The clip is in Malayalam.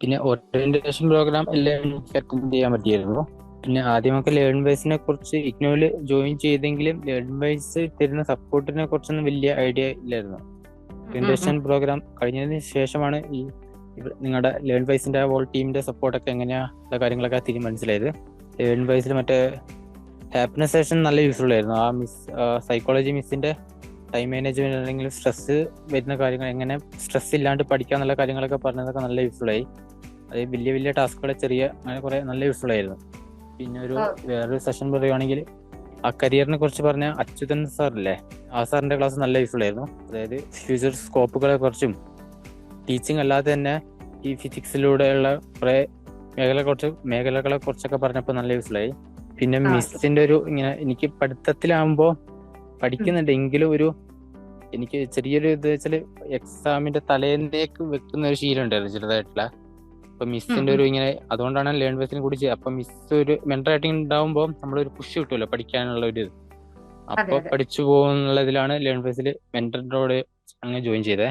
പിന്നെ ഓറിയന്റേഷൻ പ്രോഗ്രാം എല്ലാം അറ്റൻഡ് ചെയ്യാൻ പറ്റിയിരുന്നു. പിന്നെ ആദ്യമൊക്കെ ലേൺ ബേസിനെ കുറിച്ച് ഇഗ്നോയിൽ ജോയിൻ ചെയ്തെങ്കിലും ലേൺ ബേസ് തരുന്ന സപ്പോർട്ടിനെ കുറിച്ചൊന്നും വലിയ ഐഡിയ ഇല്ലായിരുന്നു. ഓറിയന്റേഷൻ പ്രോഗ്രാം കഴിഞ്ഞതിന് ശേഷമാണ് ഈ നിങ്ങളുടെ ലേൺ വൈസിന്റെ ഹോൾ ടീമിന്റെ സപ്പോർട്ടൊക്കെ എങ്ങനെയാ കാര്യങ്ങളൊക്കെ തിരി മനസ്സിലായത്. ലേൺ വൈസിൽ മറ്റേ ഹാപ്പിനെസ് സെഷൻ നല്ല യൂസ്ഫുൾ ആയിരുന്നു. ആ മിസ് സൈക്കോളജി മിസ്സിന്റെ ടൈം മാനേജ്മെന്റ് അല്ലെങ്കിൽ സ്ട്രെസ് വരുന്ന കാര്യങ്ങൾ എങ്ങനെ സ്ട്രെസ് ഇല്ലാണ്ട് പഠിക്കാന്നുള്ള കാര്യങ്ങളൊക്കെ പറഞ്ഞതൊക്കെ നല്ല യൂസ്ഫുൾ ആയി. അത് വലിയ വലിയ ടാസ്കുകളെ ചെറിയ അങ്ങനെ കുറെ നല്ല യൂസ്ഫുൾ ആയിരുന്നു. പിന്നെ ഒരു. വേറൊരു സെഷൻ പറയുവാണെങ്കിൽ ആ കരിയറിനെ കുറിച്ച് പറഞ്ഞ അച്യുതൻ സാറില്ലേ ആ സാറിന്റെ ക്ലാസ് നല്ല യൂസ്ഫുൾ ആയിരുന്നു. അതായത് ഫ്യൂച്ചർ സ്കോപ്പുകളെ കുറിച്ചും ടീച്ചിങ് അല്ലാതെ തന്നെ ഈ ഫിസിക്സിലൂടെയുള്ള കുറെ മേഖല കുറച്ച് മേഖലകളെ കുറിച്ചൊക്കെ പറഞ്ഞപ്പോൾ നല്ല യൂസ്ഫുൾ ആയി. പിന്നെ മിസ്സിന്റെ ഒരു ഇങ്ങനെ എനിക്ക് പഠിത്തത്തിലാവുമ്പോ പഠിക്കുന്നുണ്ട്. എങ്കിലും ഒരു എനിക്ക് ചെറിയൊരു ഇത് വെച്ചാൽ എക്സാമിന്റെ തലേന്നേക്ക് വെക്കുന്ന ഒരു ശീലം ഉണ്ടായിരുന്നു ചെറുതായിട്ടുള്ള. അപ്പൊ മിസ്സിന്റെ ഒരു ഇങ്ങനെ അതുകൊണ്ടാണ് ലേൺ ബേസിനെ കൂടി ചെയ്യുക അപ്പൊ മിസ് ഒരു മെന്റൽ റൈറ്റിംഗ് ഉണ്ടാവുമ്പോൾ നമ്മളൊരു പുഷ് കിട്ടുമല്ലോ പഠിക്കാനുള്ള ഒരു ഇത്. അപ്പൊ പഠിച്ചു പോകുന്നുള്ളതിലാണ് ലേൺ ബേസിൽ മെന്ററിനോട് അങ്ങനെ ജോയിൻ ചെയ്തേ.